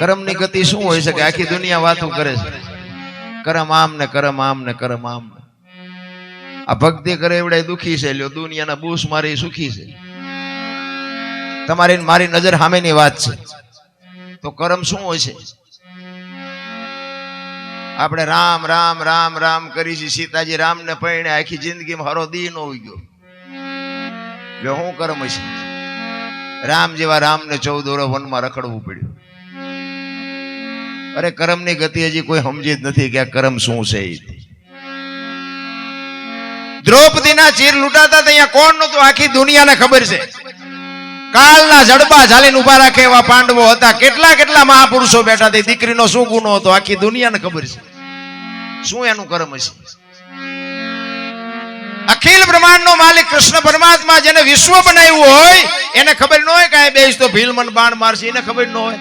કર્મની ગતિ શું હોય છે કે આખી દુનિયા વાતો કરે છે. કરમ આમ ને કરમ આમ ને કરમ આમ ને આ ભક્તિ કરે એવડે દુખી છે લ્યો દુનિયાના બૂસ મારી સુખી છે. તમારી મારી નજર સામેની વાત છે. તો કરમ શું હોય છે? આપણે રામ રામ રામ રામ કરી છે. સીતાજી રામ ને પરણે આખી જિંદગીમાં હરો દી નો ગયો. લ્યો શું કરમ છે રામ જેવા રામ ને ચૌદ વર્ષ વનમાં રખડવું પડ્યું. અરે કરમની ગતિ હજી કોઈ સમજી જ નથી કે આ કરમ શું છે. દ્રૌપદીના ચીર લૂંટાતા અહીંયા કોણ નતું આખી દુનિયાને ખબર છે. કાલના જડબા ઝાલીને ઊભા રાખે એવા પાંડવો હતા. કેટલા કેટલા મહાપુરુષો બેઠા તે દીકરીનો શું ગુનો હતો? આખી દુનિયાને ખબર છે. શું એનું કર્મ હશે? અખિલ બ્રહ્માંડનો માલિક કૃષ્ણ પરમાત્મા જેને વિશ્વ બનાવ્યું હોય, એને ખબર ન હોય કે આ બેસ તો ભીલમન બાણ મારશે. એને ખબર ન હોય.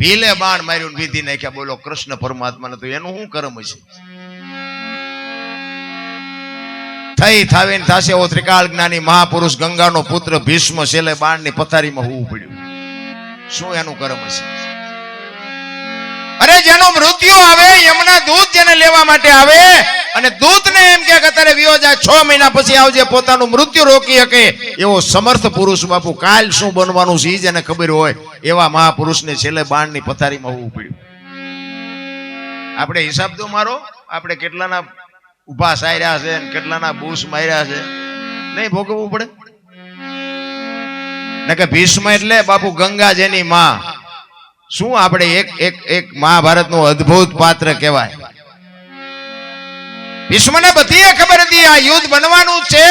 ભીલે બાણ માર્યું વિધિ નાખ્યા, બોલો કૃષ્ણ પરમાત્માને તો એનું શું કર્મ છે થઈ થાવીને થાશે એવો ત્રિકાળ જ્ઞાની મહાપુરુષ ગંગાનો પુત્ર ભીષ્મ છેલ્લે બાણની પથારીમાં હોવું પડ્યું. શું એનું કર્મ છે અરે જેનો મૃત્યુ આવે યમના દૂત જેને લેવા માટે આવે અને દૂતને એમ કે અત્યારે વિયો જાય છ મહિના પછી આવજે, પોતાનું મૃત્યુ રોકી શકે. એવો સમર્થ પુરુષ બાપુ, કાલ શું બનવાનું છે જેને ખબર હોય. એવા મહાપુરુષને છેલ્લે બાણની પથારીમાં હોવું પડ્યું. આપણે હિસાબ તો મારો, આપણે કેટલાના ઊભા સાર્યા છે કેટલાના બૂસ માર્યા છે. નહીં ભોગવવું પડે? ને કે ભીષ્મ એટલે બાપુ ગંગા જેની માં. શું આપણે એક એક એક મહાભારતનું અદ્ભુત પાત્ર કહેવાય? ભીષ્મને બધી ખબર હતી, આ યુદ્ધ બનવાનું છે.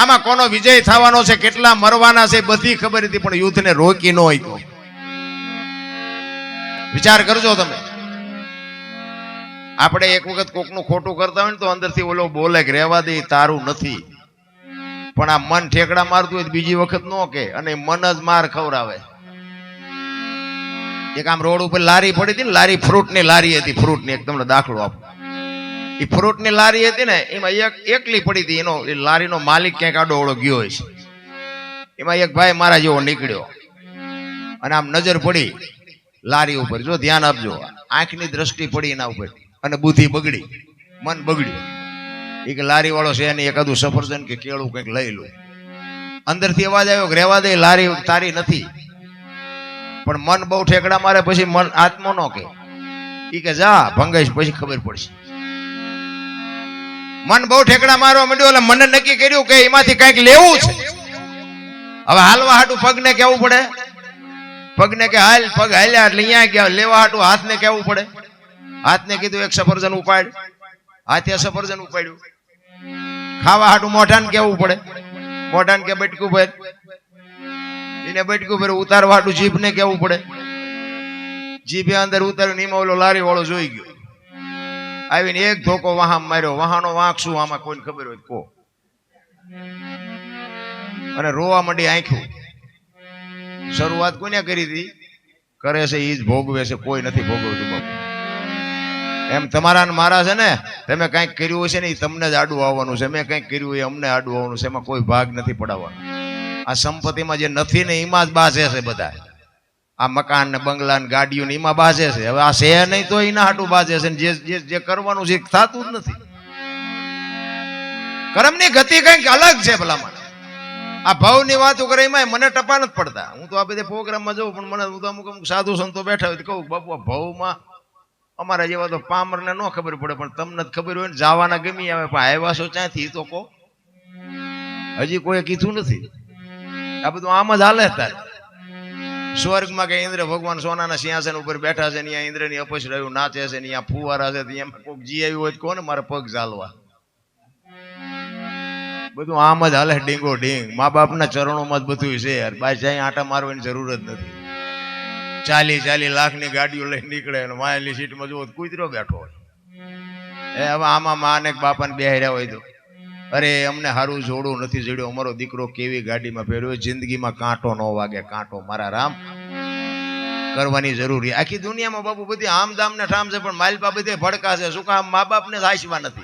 આમાં કોનો વિજય થવાનો છે, કેટલા મરવાના છે, બધી ખબર હતી, પણ યુદ્ધને રોકી ન હોય વિચાર કરજો તમે. આપણે એક વખત કોકનું ખોટું કરતા હોય ને તો અંદરથી ઓલો બોલે કે, રહેવા દે, તારું નથી. પણ આ મન ઠેકડા મારતું હોય બીજી વખત નો કે અને મન જ માર ખવડાવે. એક આમ રોડ ઉપર લારી પડી હતી ને, લારી ફ્રૂટની લારી હતી ફ્રૂટની એક તમને દાખલો આપો. એ ફ્રૂટની લારી હતી ને, એમાં એક એકલી પડી હતી, એનો, એ લારીનો માલિક ક્યાંક આડો ઓળો ગયો છે. એમાં એક ભાઈ મારા જેવો નીકળ્યો. અને આમ નજર પડી લારી ઉપર. જો ધ્યાન આપજો, આંખની દ્રષ્ટિ પડી એના ઉપર અને બુદ્ધિ બગડી, મન બગડ્યું. એ કે લારી વાળો છે એની એકાદું સફરજન કે કેળું કંઈક લઈ લો. અંદરથી અવાજ આવ્યો રહેવા દે, લારી તારી નથી. પણ મન બહુ ઠેકડા મારે, પછી મન આત્મો નો કે. ઈ કે જા, ભંગાઈશ, પછી ખબર પડશે. મન બહુ ઠેકડા મારવા માંડ્યો, એટલે મને નક્કી કર્યું કે એમાંથી કંઈક લેવું છે. હવે હાલવા હાટું પગને કેવું પડે? પગને કે હાલ, પગ હાલ્યા એટલે અહીંયા ગયા, લેવા હાટું હાથને કેવું પડે? હાથને કીધું, એક સફરજન ઉપાડ હાથે સફરજન ઉપાડ્યું. ખાવા હાટું મોઢાને કેવું પડે? મોઢાને કે બટકું ભર. એને બટકું ભર, ઉતારવા હાટું જીભને કેવું પડે? જીભે અંદર ઉતાર્યું નીમાં ઓલો લારી વાળો જોઈ ગયો. આવીને એક ધોકો વાહન માર્યો. વાહનો વાંક શું આમાં કોઈને ખબર હોય કો અને રોવા માંડી આંખ્યું. શરૂઆત કોને કરી હતી? કરે છે એ જ ભોગવે છે, કોઈ નથી ભોગવતું બાપુ. એમ તમારા ને મારા છે ને, તમે કંઈક કર્યું હશે ને એ તમને જ આડું આવવાનું છે. મેં કંઈક કર્યું એ અમને આડું આવવાનું છે. એમાં કોઈ ભાગ નથી પડાવવાનો. આ સંપત્તિમાં જે નથી ને, એમાં જ બાસે છે બધા. આ મકાન ને બંગલા ને ગાડીઓ ને એમાં બાજે છે. હવે આ છે નહીં તો એના હાટું બાજે છે જે જે- જે કરવાનું છે થતું જ નથી. કર્મની ગતિ કંઈક અલગ છે ભલામણ. આ ભાવની વાતો કરે એમાં મને ટપા નથી પડતા. હું તો આ બધે પ્રોગ્રામમાં જઉં પણ મને હું તો અમુક અમુક સાધુ સંતો બેઠા હોય તો કહું, બાપુ, આ ભાવમાં અમારા જેવા તો પામરને ન ખબર પડે, પણ તમને જ ખબર હોય ને જવાના ગમી આવે, પણ આવ્યા છો ત્યાંથી તો કહો. હજી કોઈ કીધું નથી. આ બધું આમ જ હાલે તારે. સ્વર્ગમાં કે ઇન્દ્ર ભગવાન સોનાના સિંહાસન ઉપર બેઠા છે ને અહીંયા ઇન્દ્રની અપશ રહ્યું, નાચે છે ને અહીંયા ફુવારા છે, ત્યાં કોઈક જી આવ્યું હોય કોને મારા પગ ચાલવા બધું આમ જ હાલે ડીંગો ડીંગ. મા બાપના ચરણોમાં જ બધું છે યાર. બાય જાય આટા મારવાની જરૂર જ નથી. ચાલી ચાલી લાખની ગાડીઓ લઈને નીકળે અને વાયલી સીટમાં જુઓ કૂતરો બેઠો હોય. એ હવે આમાં મા ને બાપાને બેહર્યા હોય તો. અરે, અમને સારું જોડું નથી જોડ્યું. અમારો દીકરો કેવી ગાડીમાં ફેરવ્યો જિંદગીમાં કાંટો ન વાગે, કાંટો મારા રામ. કરવાની જરૂરી. આખી દુનિયામાં બાપુ બધી આમ દામ ને ઠામ છે, પણ માલપા બધે ભડકા છે શું કામ? મા બાપ ને હાચવા નથી.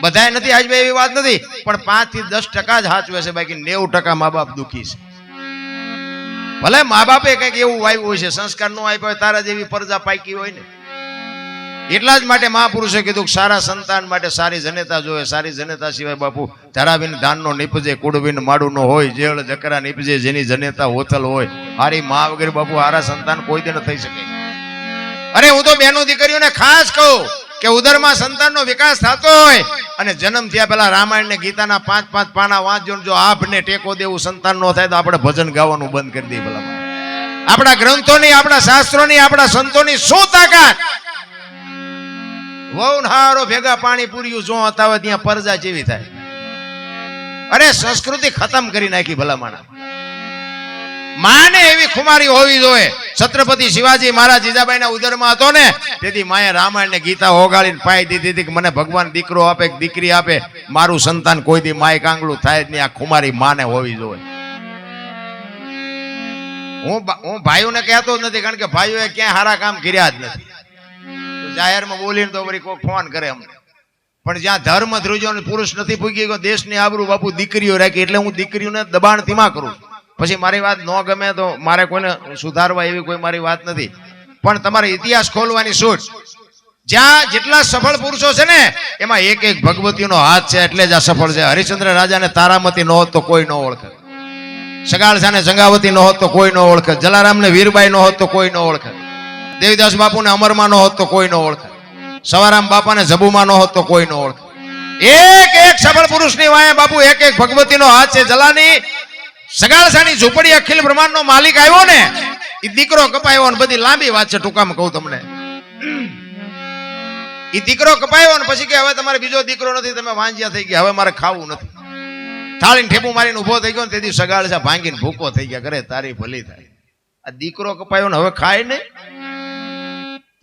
બધાય નથી હાચવે એવી વાત નથી. પણ પાંચથી દસ ટકા જ હાચવે છે, બાકી નેવું ટકા મા બાપ દુખી છે. ભલે મા બાપે કંઈક એવું આવ્યું હોય છે, સંસ્કાર નો આપ્યો હોય, તારા જેવી પરજા પાકી હોય ને. એટલા જ માટે મહાપુરુષે કીધું કે સારા સંતાન માટે સારી જનેતા જોવે, સારી જનેતા સિવાય બાપુ ધરાવીને ધાનનો નીપજે કુડવીને માડું નો હોય, જેળ, જકરા નીપજે, જેની જનેતા હોથલ હોય, હારી મા વગેરે બાપુ હારા સંતાન કોઈ દિન થઈ શકે અરે હું તો બેનો દીકરીઓને ખાસ કહું કે ઉદરમાં સંતાનનો વિકાસ થતો હોય અને જન્મ થયા પહેલા રામાયણ ને ગીતાના પાંચ પાંચ પાના વાંચજો જો આપને ટેકો દેવું સંતાન નો થાય તો આપણે ભજન ગાવાનું બંધ કરી દઈએ ભલા આપણા ગ્રંથોની, આપણા શાસ્ત્રોની, આપણા સંતોની શું તાકાત? વહુ હારો ભેગા પાણી પૂર્યું જો હતા ત્યાં પરજા જેવી થાય. અરે સંસ્કૃતિ ખતમ કરી નાખી ભલામણા. માને એવી ખુમારી હોવી જોઈએ. છત્રપતિ શિવાજી મહારાજ જીજાબાઈના ઉદરમાં હતો ને, તેથી માએ રામાયણ ને ગીતા ઓગાળીને પાઈ દીધી હતી કે મને ભગવાન દીકરો આપે દીકરી આપે, મારું સંતાન કોઈ દી માય કાંગલું થાય જ નહીં, આ ખુમારી માને હોવી જોઈએ. હું હું ભાઈઓને કહેતો જ નથી, કારણ કે ભાઈઓએ ક્યાંય સારા કામ કર્યા જ નથી. જાહેરમાં બોલીને તો કોઈ ફોન કરે અમને. પણ જ્યાં ધર્મ ધ્રુજો પુરુષ નથી પૂગી ગયો દેશની આબરૂ બાપુ દીકરીઓ રાખી, એટલે હું દીકરીઓને દબાણ ધીમા કરું પછી મારી વાત ન ગમે તો મારે કોઈને સુધારવા એવી કોઈ મારી વાત નથી. પણ તમારે ઇતિહાસ ખોલવાની છૂટ. જ્યાં જેટલા સફળ પુરુષો છે ને, એમાં એક એક ભગવતીનો હાથ છે, એટલે જ આ સફળ છે. હરિશ્ચંદ્ર રાજાને તારામતી ન હોત તો કોઈ ન ઓળખે. સગાળસાને સંગાવતી ન હોત તો કોઈ ન ઓળખે. જલારામને વીરબાઈ ન હોત તો કોઈ ન ઓળખે. દેવીદાસ બાપુને અમરમાં ન હોત તો કોઈ ન ઓળખાય. સવારામ બાપાને જબુમાં ન હોત તો કોઈ ન ઓળખાય. એક એક સફળ પુરુષની વાય બાપુ એક એક ભગવતીનો હાથ છે. જલાની સગાળસાની ઝૂંપડી અખિલ બ્રહ્માંડનો માલિક આવ્યો ને એ દીકરો કપાયો ને બધી લાંબી વાત છે ટૂંકામાં કહું તમને. એ દીકરો કપાયો ને પછી કે હવે તમારે બીજો દીકરો નથી, તમે વાંજ્યા થઈ ગયા, હવે મારે ખાવું નથી. થાળીને ઠેપું મારીને ઊભો થઈ ગયો ને તેથી સગાળસા ભાંગીને ભૂકો થઈ ગયા. કરે તારી ભલી થાય. આ દીકરો કપાયો ને હવે ખાય નહીં.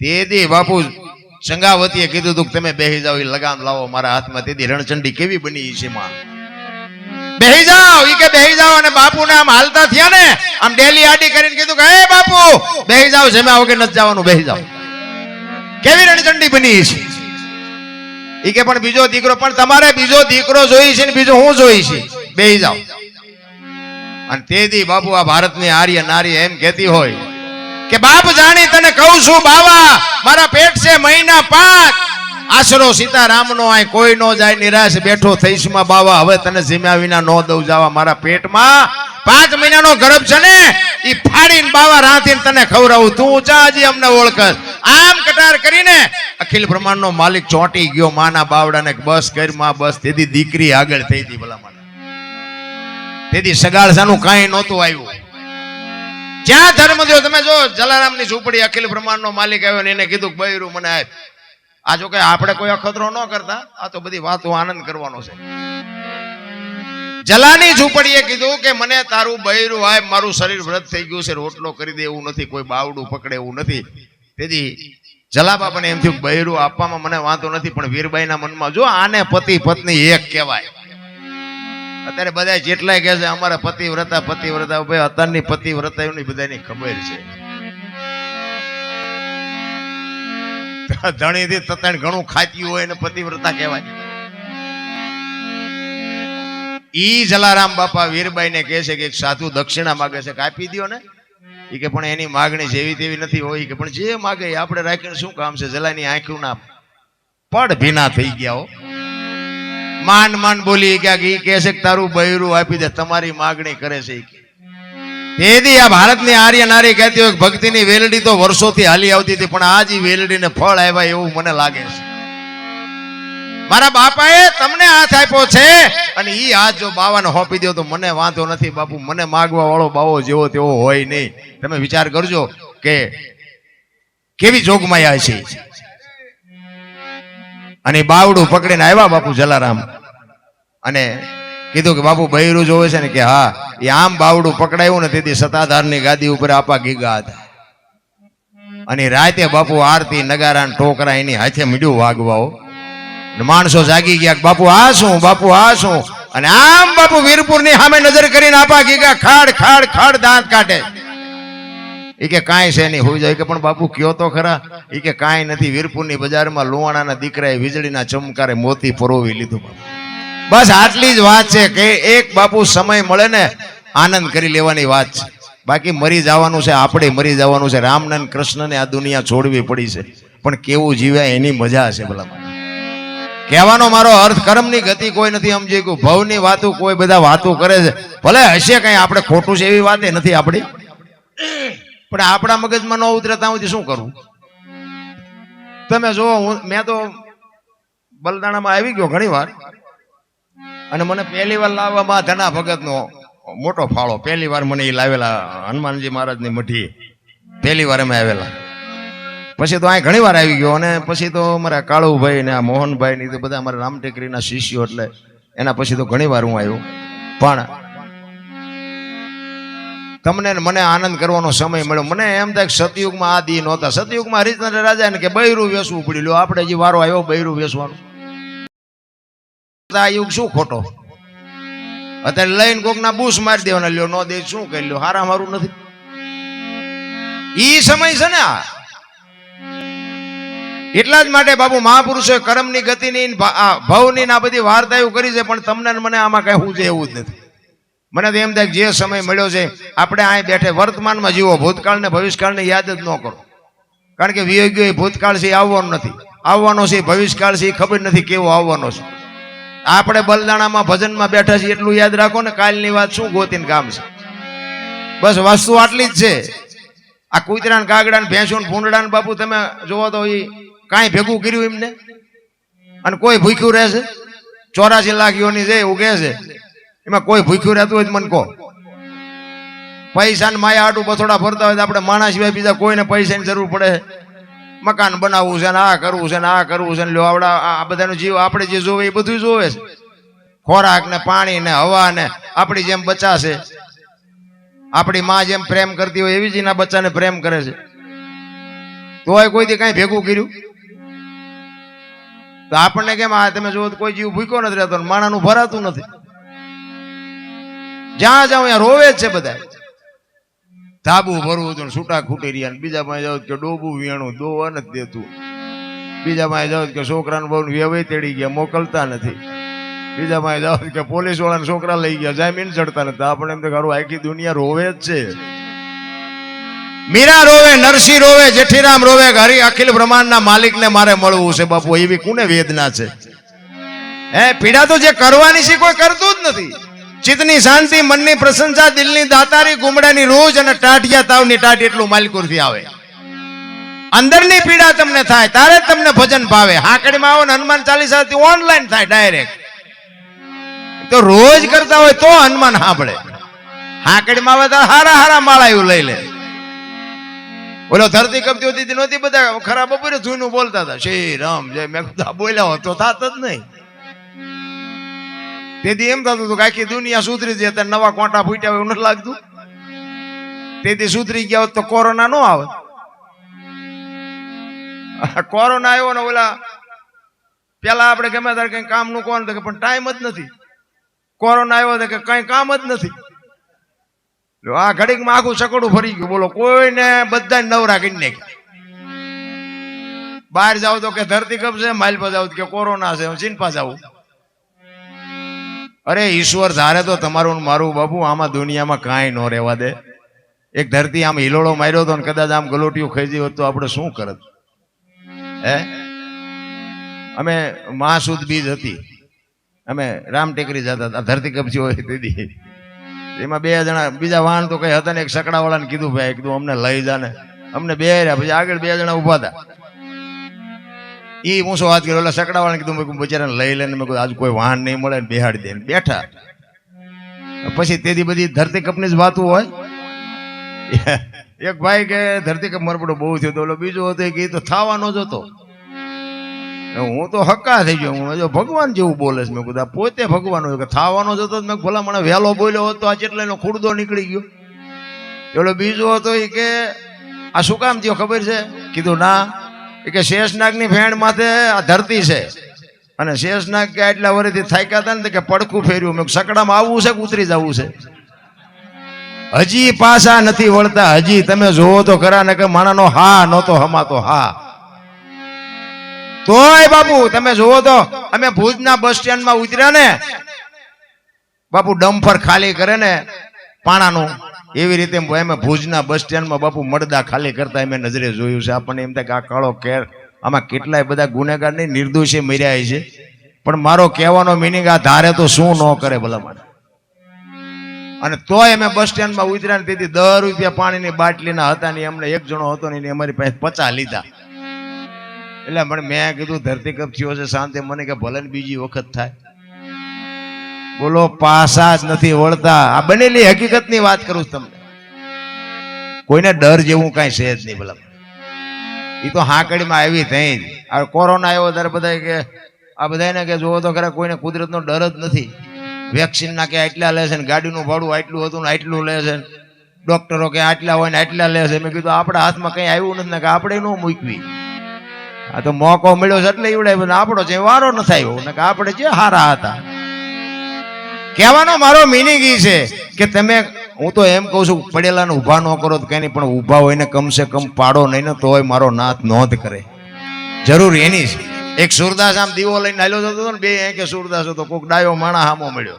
તેથી બાપુ સંગાવતીએ કીધું તું કે તમે બેહી જાઓ એ લગામ લાવો મારા હાથમાં. તેદી રણચંડી કેવી બની છે માં બેહી જાઓ, ઈ કે બેહી જાઓ અને બાપુ ને આમ હાલતા થયા ને, આમ ડેલી આડી કરીને કીધું કે, હે બાપુ, બેહી જાઓ, જમ્યા વગર નથી જવાનું, બેહી જાઓ. કેવી રણચંડી બની છે? ઈ કે પણ બીજો દીકરો, પણ તમારે બીજો દીકરો જોઈ છે ને બીજો હું જોઈ છે? બેહી જાઓ. અને તેથી બાપુ આ ભારતની આર્ય નારી એમ કહેતી હોય કે બાપ જાણી તને કહું છું, બાવા, મારા પેટ છે મહિના પાંચ. આશરો સીતારામ નો આય, કોઈ નો જાય, નિરાશ બેઠો થઈશમાં, બાવા, હવે તને જીમ્યા વિના નો દઉં, જવા, મારા પેટમાં પાંચ મહિનાનો ગર્ભ છે ને એ ફાડીને બાવા રાંધીને તને ખવડાવું. તું ચાજી અમને ઓળખસ આમ કટાર કરીને અખિલ બ્રહ્માંડનો માલિક ચોંટી ગયો, માના બાવડાને બસ કરમાં, બસ. તેથી દીકરી આગળ થઈ હતી ભલા મને તેથી સગાળસાનું કાંઈ નહોતું આવ્યું. જ્યાં ધર્મ થયો, તમે જો જલારામની ઝૂંપડી અખિલ બ્રહ્માંડનો માલિક આવ્યો ને એને કીધું બૈરું મને આપ. આ જો કે આપણે કોઈ અખતરો ન કરતા, આ તો બધી વાતો આનંદ કરવાનો છે. જલાની ઝૂંપડીએ કીધું કે મને તારું બૈરું આપ, મારું શરીર વ્રત થઈ ગયું છે, રોટલો કરી દે એવું નથી, કોઈ બાવડું પકડે એવું નથી. તેથી જલાબાપાને એમ થયું બૈરું આપવામાં મને વાંધો નથી, પણ વીરબાઈના મનમાં જો આને પતિ પત્ની એક કહેવાય. અત્યારે બધા જેટલાય કહે છે, અમારા પતિવ્રતા પતિવ્રતા ભાઈ અત્યારની પતિવ્રતા એની બધાની ખબર છે. ધણીથી તતાણ ઘણું ખાતી હોય એને પતિવ્રતા કહેવાય. ઈ જલારામ બાપા વીરબાઈ ને કહે છે કે સાધુ દક્ષિણા માગે છે કે આપી દ્યો ને. એ કે પણ એની માગણી જેવી તેવી નથી હોય. કે પણ જે માગે આપણે રાખીને શું કામ છે? જલાની આંખું ના પડ ભીના થઈ ગયા હો. માંડ માંડ બોલી ક્યાંક ઈ કહે છે કે તારું બૈરું આપી દે, તમારી માગણી કરે છે તેથી આ ભારતની આર્ય નારી કહેતી હોય ભક્તિની વેલડી તો વર્ષોથી હાલી આવતી હતી, પણ આજ વેલડીને ફળ આવ્યા એવું મને લાગે છે. મારા બાપાએ તમને હાથ આપ્યો છે અને એ હાથ જો બાવાને હોપી દો તો મને વાંધો નથી બાપુ, મને માગવા વાળો બાવો જેવો તેવો હોય નહીં. તમે વિચાર કરજો કે કેવી જોગમાયા છે અને બાવડું પકડીને આવ્યા બાપુ જલારામ. અને કીધું કે બાપુ બૈરું જોવે છે ને કે હા, એ આમ બાવડું પકડાયું ને તેથી સત્તાધારની ગાદી ઉપર આપા ગીગા હતા. અને રાતે બાપુ આરતી, નગારા ટોકરા એની હાથે મીડ્યું વાગવાઓ માણસો જાગી ગયા બાપુ આ શું, બાપુ આ શું? અને આમ બાપુ વીરપુરની સામે નજર કરીને આપા ગીગા ખાડ ખાડ ખાડ દાંત કાઢે. ઈ કે કાંઈ છે નહીં, હોઈ જાય. કે પણ બાપુ કયો તો ખરા? ઈ કે કાંઈ નથી. વીરપુરની બજારમાં લુવાણાના દીકરાએ વીજળીના ચમકારે મોતી પરોવી લીધું બાપુ. બસ આટલી જ વાત છે કે એક બાપુ સમય મળે ને, આનંદ કરી લેવાની વાત છે. બાકી મરી જવાનું છે, આપણે મરી જવાનું છે. રામને કૃષ્ણને આ દુનિયા છોડવી પડી છે. પણ કેવું જીવ્યા એની મજા છે ભલા કહેવાનો મારો અર્થ, કર્મની ગતિ કોઈ નથી સમજી ગયું ભવની વાતો કોઈ બધા વાતો કરે છે. ભલે હશે કઈ, આપણે ખોટું છે એવી વાત નથી આપણી. પણ આપણા મગજમાં ન ઉતરે ત્યાં સુધી શું કરવું તમે જો હું, મેં તો બલદાણામાં આવી ગયો ઘણી વાર અને મને પહેલી વાર લાવવામાં ધના ભગતનો મોટો ફાળો. પહેલી વાર મને એ લાવેલા હનુમાનજી મહારાજની મઠી પહેલી વાર અમે આવેલા. પછી તો અહીં ઘણી વાર આવી ગયો અને પછી તો અમારા કાળુભાઈ ને આ મોહનભાઈ ને બધા અમારા રામટેકરીના શિષ્યો એટલે એના પછી તો ઘણી વાર હું આવ્યો. પણ તમને મને આનંદ કરવાનો સમય મળ્યો. મને એમ થાય સતયુગમાં આ દી નહોતા. સતયુગમાં રાજા ને કે બૈરું વેસવું પડી લો આપણે જે વારો આવ્યો બૈરું વેસવાનું. આ યુગ શું ખોટો? અત્યારે લઈને કોક ના બૂસ મારી દેવાના. લ્યો, નો દે શું કરી લ્યો? હારા મારું નથી. ઈ સમય છે ને આ. એટલા જ માટે બાબુ મહાપુરુષોએ કર્મની ગતિની ભવની આ બધી વાર્તા એવું કરી છે, પણ તમને મને આમાં હું છે એવું જ નથી. મને તો એમ થાય જે સમય મળ્યો છે, આપણે અહીં બેઠે વર્તમાનમાં જીવો ભૂતકાળ ને ભવિષ્યકાળને યાદ જ ન કરો. કારણ કે વિયોગ્યો એ ભૂતકાળ છે, એ આવવાનો નથી. આવવાનો છે ભવિષ્યકાળ છે ખબર નથી કેવો આવવાનો છે. આપણે બલદાણામાં, ભજનમાં બેઠા છીએ એટલું યાદ રાખો ને, કાલની વાત શું ગોતીને કામ છે. બસ વસ્તુ આટલી જ છે. આ કૂતરા ને કાગડા ને ભેંસો ને ભૂંડડા ને બાપુ તમે જોવો તો એ કાંઈ ભેગું કર્યું એમને? અને કોઈ ભૂખ્યું રહેશે? ચોરાસી લાખ યોની છે એવું કહે છે. એમાં કોઈ ભૂખ્યું રહેતું હોય તો મને કહો. પૈસા ને માયા આટું બથોડા ફરતા હોય તો આપણે માણસ સિવાય બીજા કોઈને પૈસાની જરૂર પડે. મકાન બનાવવું છે ને આ કરવું છે ને આ કરવું છે ને લ્યો, આવડા આ બધાનો જીવ આપણે જે જોવે એ બધું જોવે છે. ખોરાક ને પાણી ને હવા ને આપણી જેમ બચ્ચા છે. આપણી માં જેમ પ્રેમ કરતી હોય એવી જ એના બચ્ચાને પ્રેમ કરે છે. તોય કોઈથી કાંઈ ભેગું કર્યું? તો આપણને કેમ આ તમે જુઓ કોઈ જીવ ભૂખ્યો નથી રહેતો ને માણાનું ભરાતું નથી. જ્યાં જાઓ ત્યાં રોવે છે બધા ધાબુ ભરવું હતું છૂટા ખૂટી રહ્યા બીજા પાસે જાવ કે ડોબું વેણું, દોવા નથી દેતું. બીજા પાસે જાવ કે છોકરાને બહુ વ્યવય તેડી ગયા, મોકલતા નથી. બીજા પાસે જાઓ કે પોલીસ વાળાને છોકરા લઈ ગયા, જામીન ચડતા નથી. આપણે એમ તો ખરું આખી દુનિયા રોવે જ છે. મીરા રોવે, નરસિંહ રોવે, જેઠીરામ રોવે હરિ અખિલ બ્રહ્માંડના માલિકને મારે મળવું છે બાપુ, એવી કોને વેદના છે? હે, પીડા તો જે કરવાની છે કોઈ કરતું જ નથી. ચિત્તની શાંતિ, મનની પ્રશંસા, દિલની દાતારી, ગુમડાની રોજ અને ટાઢિયા તાવની ટાઢ એટલું માલિકુરથી આવે. અંદરની પીડા તમને થાય, તારે તમને ભજન ભાવે. હાકડીમાં આવો ને હનુમાન ચાલીસાથી ઓનલાઈન થાય ડાયરેક્ટ તો રોજ કરતા હોય તો હનુમાન સાંભળે. હાકડીમાં આવે તો હારા હારા માળા એવું લઈ લે. બોલો, ધરતી કપતી હોતી હતી નહોતી બધા ખરાબ, બપોરે જૂનું બોલતા હતા. શ્રી રામ, જય. મેં બોલ્યા હોત તો થાત જ નહીં. તેથી એમ થતું હતું કે આખી દુનિયા સુધરી જાય ત્યારે નવા કોટા ફૂટ્યા હોય એવું લાગતું. તેથી સુધરી ગયા હોત તો કોરોના નો આવે. કોરોના આવ્યો ને ઓલા, પેલા આપણે ગમે ત્યારે કઈ કામનું કોણ પણ ટાઈમ જ નથી. કોરોના આવ્યો તો કે કઈ કામ જ નથી. આ આ ઘડીકમાં આખું સકડું ફરી ગયું. બોલો, કોઈને બધા નવરા કરી નાખી બહાર જાવ તો કે ધરતી કપશે માઇલ પર જાવ કે કોરોના છે, હું ચીનપા જાઉં. અરે ઈશ્વર, ધારે તો તમારું મારું બાપુ આમાં દુનિયામાં કાંઈ ન રહેવા દે. એક ધરતી આમ હિલોળો માર્યો હતો ને કદાચ આમ ગલોટીઓ ખાઈ હોત તો આપણે શું કરત? હે? અમે મહાસુદ બીજ હતી. અમે રામ ટેકરી જતા હતા, ધરતી કપચી હોય દીદી. એમાં બે જણા, બીજા વાહન તો કઈ હતા ને એક સકડાવાળાને કીધું, ભાઈ, કીધું, અમને લઈ જા ને. અમને બે રહ્યા, પછી આગળ બે જણા ઊભા હતા. ઈ હું શું વાત કર્યો એટલે સકડાવાળાને કીધું, મેં બચારાને લઈ લઈને મેં આજ કોઈ વાહન નહીં મળે ને બેહાડી દે. બેઠા. પછી તેથી બધી ધરતી કપની જ વાતું હોય. એક ભાઈ કે, ધરતી કપ મરપડો બહુ થયો તો બીજો હતો કે તો થવાનો જ હતો. હું તો હક્કા થઈ ગયો. હું જો ભગવાન જેવું બોલે છે. મેં કીધું પોતે ભગવાન હોય. કે થવાનો જ હતો મેં ભલા મને વહેલો બોલ્યો હતો આ જેટલા એનો ખુરદો નીકળી ગયો. ઓલો બીજો હતો, એ કે, આ શું કામ થયો ખબર છે? કીધું, ના એ કે શેષનાગની ભેણ માથે આ ધરતી છે. અને શેષનાગ કે આટલા વર્ષથી થાક્યા હતા ને કે પડખું ફેર્યું. મેં સકડામાં આવવું છે કે ઉતરી જવું છે? હજી પાછા નથી વળતા. હજી તમે જોવો તો ખરા ને કે માણાનો હા નહોતો હમાતો હા. તોય બાપુ, તમે જોવો તો, અમે ભુજના બસ સ્ટેન્ડમાં ઉતર્યા ને. બાપુ ડમ્ફર ખાલી કરે ને. પાણાનું. એવી રીતે એમ ભુજના બસ સ્ટેન્ડમાં બાપુ મળદા ખાલી કરતા એમ નજરે જોયું છે. આપણને એમ થાય કે આ કાળો કેર, આમાં કેટલાય બધા ગુનેગાર નહીં, નિર્દોષે મર્યા છે. પણ મારો કહેવાનો મિનિંગ આ ધારે તો શું ન કરે ભલામણ. અને તોય અમે બસ સ્ટેન્ડમાં ઉતર્યા ને તેથી દસ રૂપિયા પાણીની બાટલીના હતા ને અમને એક જણો હતો ને અમારી પાસે પચા લીધા. એટલે પણ મેં કીધું ધરતીકપ થયો છે, શાંતિ, મને કે ભલે બીજી વખત થાય. બોલો, પાસા જ નથી વળતા. આ બનેલી હકીકતની વાત કરું છું તમને. કોઈને ડર જેવું કાંઈ છે જ નહીં ભલા. એ તો હાંકડીમાં આવી થઈ જ. કોરોના આવ્યો ત્યારે બધા કે, આ બધાને કે જોવો તો ખરા કોઈને કુદરતનો ડર જ નથી. વેક્સિનના કે આટલા લે છે ને ગાડીનું ભાડું આટલું હતું ને આટલું લે છે ડોક્ટરો કે આટલા હોય ને આટલા લે છે. મેં કીધું, આપણા હાથમાં કંઈ આવ્યું નથી ને કે આપણે ન મૂકવી. આ તો મોકો મળ્યો છે એટલે એવડાય આપણો છે વારો નથી આવ્યો ને કે આપણે જે હારા હતા. કહેવાનો મારો મિનિંગ ઈ છે કે તમે, હું તો એમ કહું છું, પડેલાને ઊભા ન કરો તો કઈ નહીં પણ ઊભા હોય ને કમસે કમ પાડો નહીં ને તોય મારો નાથ નોંધ કરે. જરૂર એની છે. એક સુરદાસ આમ દીવો લઈને હાલ્યો જતો ને, બે એ કે સુરદાસ હતો, કોક ડાયો માણા હામો મળ્યો.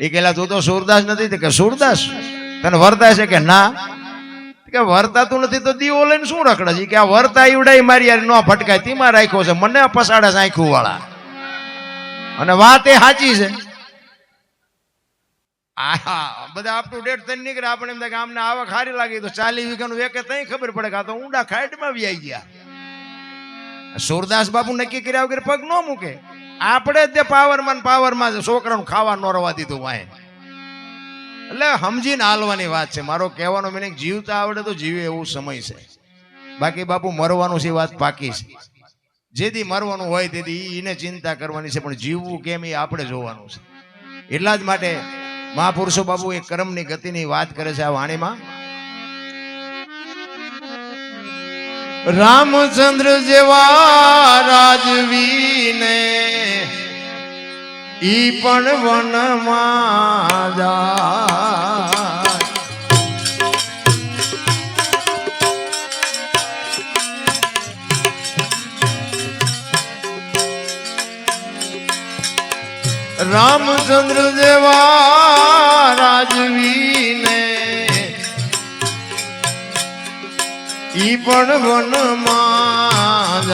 એ કહેલા, તું તો સુરદાસ નથી. કે, સુરદાસ, તને વર્તાય છે કે ના? કે, વર્તાતું નથી તો દીવો લઈને શું રખડે છે? કે, આ વર્તા ઈવડાઈ મારી યાર, નો ફટકાય. તેમાં રાખ્યો છે, મને પસાડે છે વાળા. અને વાત એ સાચી છે. આહા, બધા અપ ટુ ડેટ થઈને નીકળે આપણે એમ થાય કે આમને આવક સારી લાગી તો ચાલી વીઘાનું વેકે તઈ ખબર પડે કે તો ઊંડા ખાઈટમાં વ્યાઈ ગયા. સુરદાસ બાપુ નક્કી કર્યા વગર પગ ન મૂકે. આપણે તે પાવરમાં પાવરમાં છોકરાનું ખાવા ન રવા દીધું વાય એટલે સમજીને હાલવાની વાત છે. મારો કહેવાનો મિનિંગ જીવતા આવડે તો જીવે એવું સમય છે. બાકી બાપુ મરવાનું છે વાત પાકી છે. જેથી મરવાનું હોય તેથી એને ચિંતા કરવાની છે પણ જીવવું કેમ એ આપણે જોવાનું છે. એટલા જ માટે મહાપુરુષો બાબુ એ કર્મની ગતિની વાત કરે છે આ વાણીમાં. રામચંદ્ર જેવા રાજવીને ઈ પણ વનમાં જાય રામચંદ્ર જેવા રાજવીને. ઈ પણ વનમાં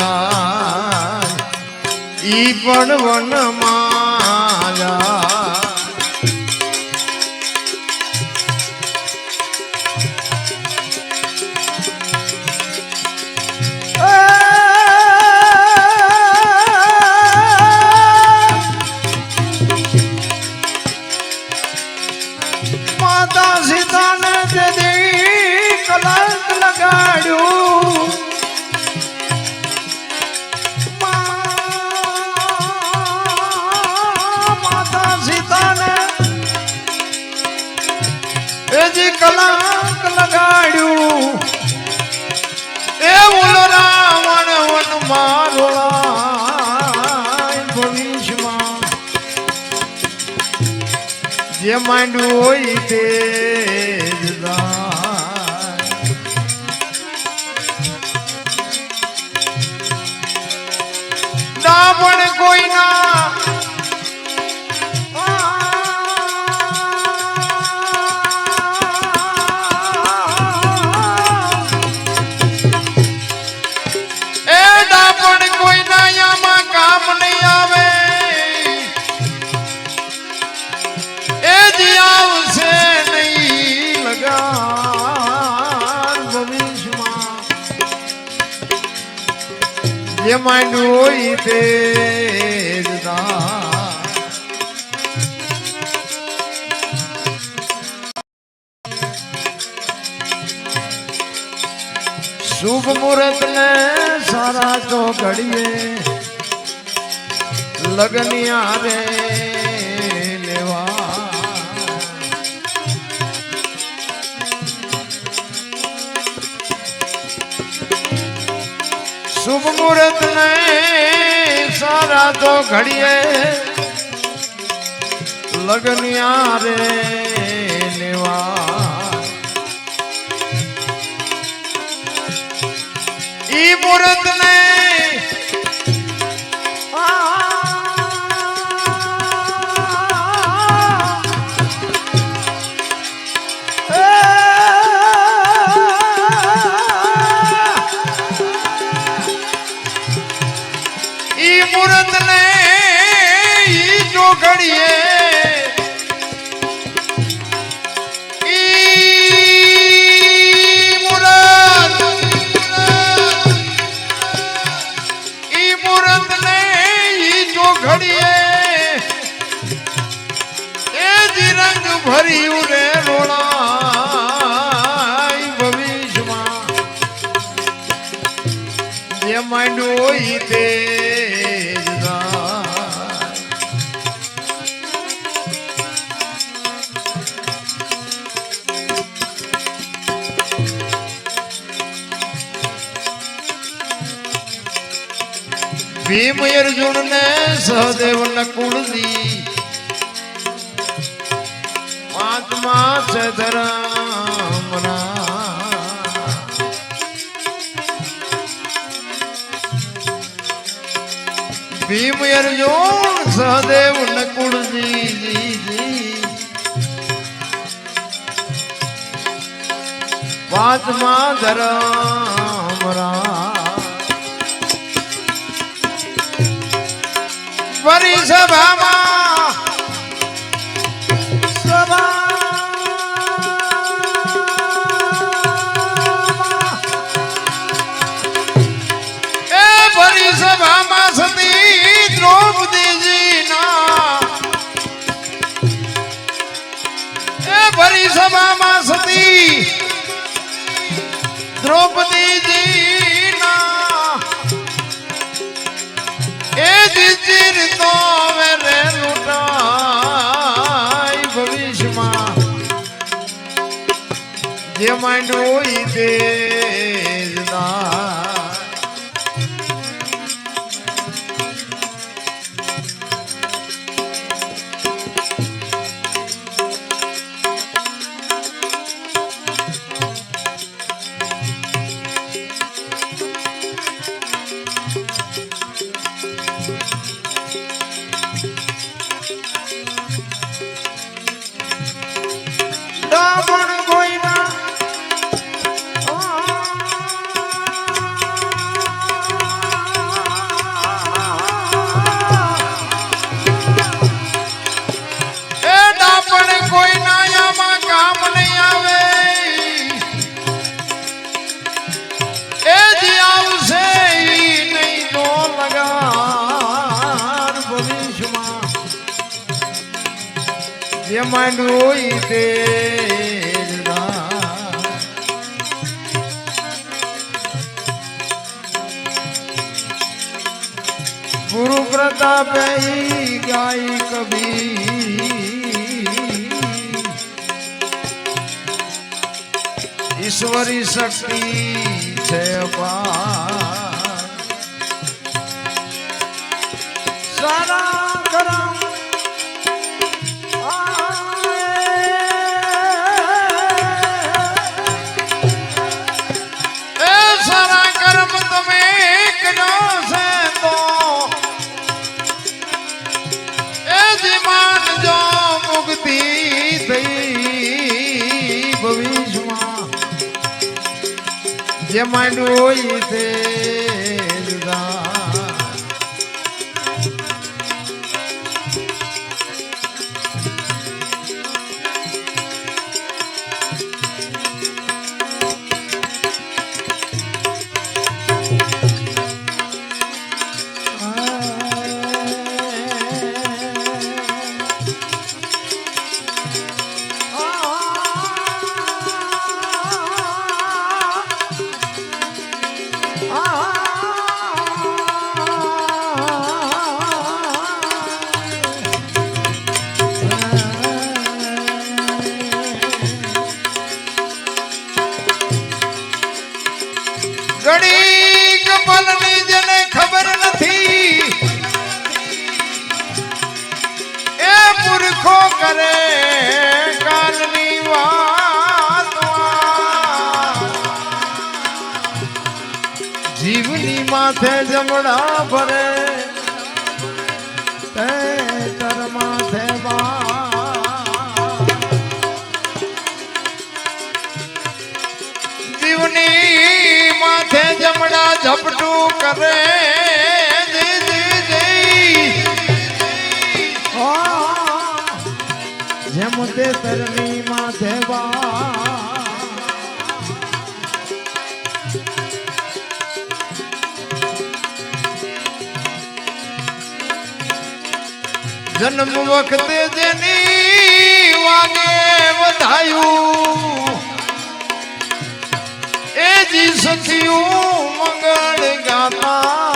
ઈ પણ વનમાં જે માંડ્યું હોય તે. જે માંડ્યું હોય તે જ થાય. શુભ મુહૂર્ત ને સારા તો ઘડીએ લગનિયા રે શુભ મુહૂર્ત ને સારા તો ઘડીએ. લગનિયા રે લેવા ઈ મુહૂર્ત ભીમ અર્જુન ને સહદેવ નકુળની મહાત્મા સદરામના ભીમ અર્જુન સહદેવ નકુળજી મહાત્મા ધરા પરિસભામાં मनोई दे मनोई दे गुरु प्रताप गाय कभी ईश्वरी शक्ति छ पा જે માંડવું છે. જન્મ વખતે જેની વાગે વધાયું એ જી સખિયું મંગળ ગાતા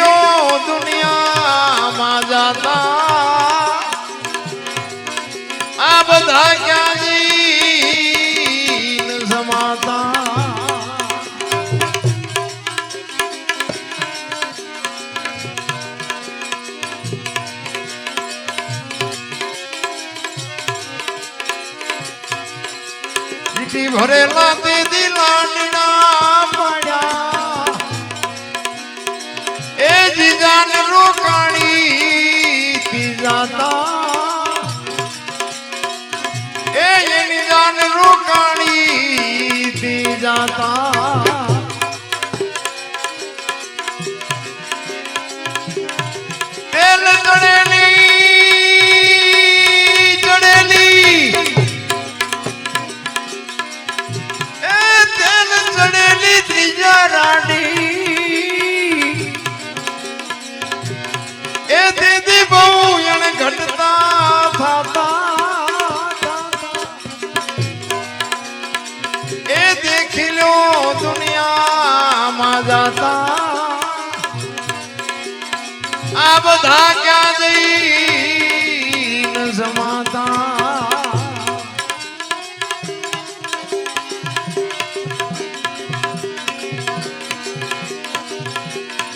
લો દુનિયામાં જાતા. આ બધા ક્યાં સમાતા. ભરેલા દીદી દિલાંડના જાતા. એ એની જાન રોકાણી થી જાતા. બધા ક્યાં જઈને સમાતા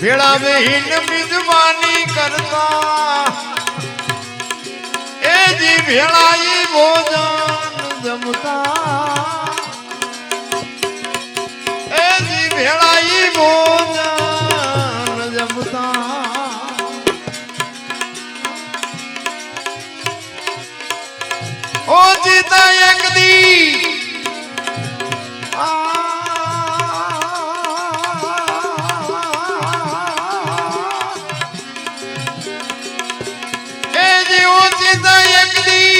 ભેળા બેહીન મિજબાની કરતા. એ જી ભેળાઈ ભોજન જમતા. એ જી ભેળાઈ ભોજન ઓ જીતા એક દી. એ જેવો ચિતા એક દી.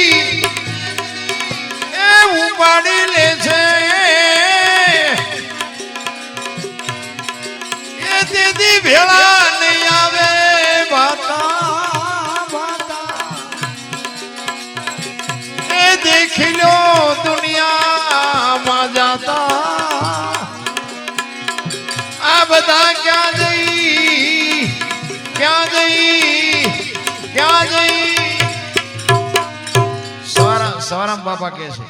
સવારામ બાપા કે છે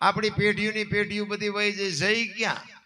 આપણી પેઢીઓની પેઢીઓ બધી વહી જઈ જઈ ક્યાં?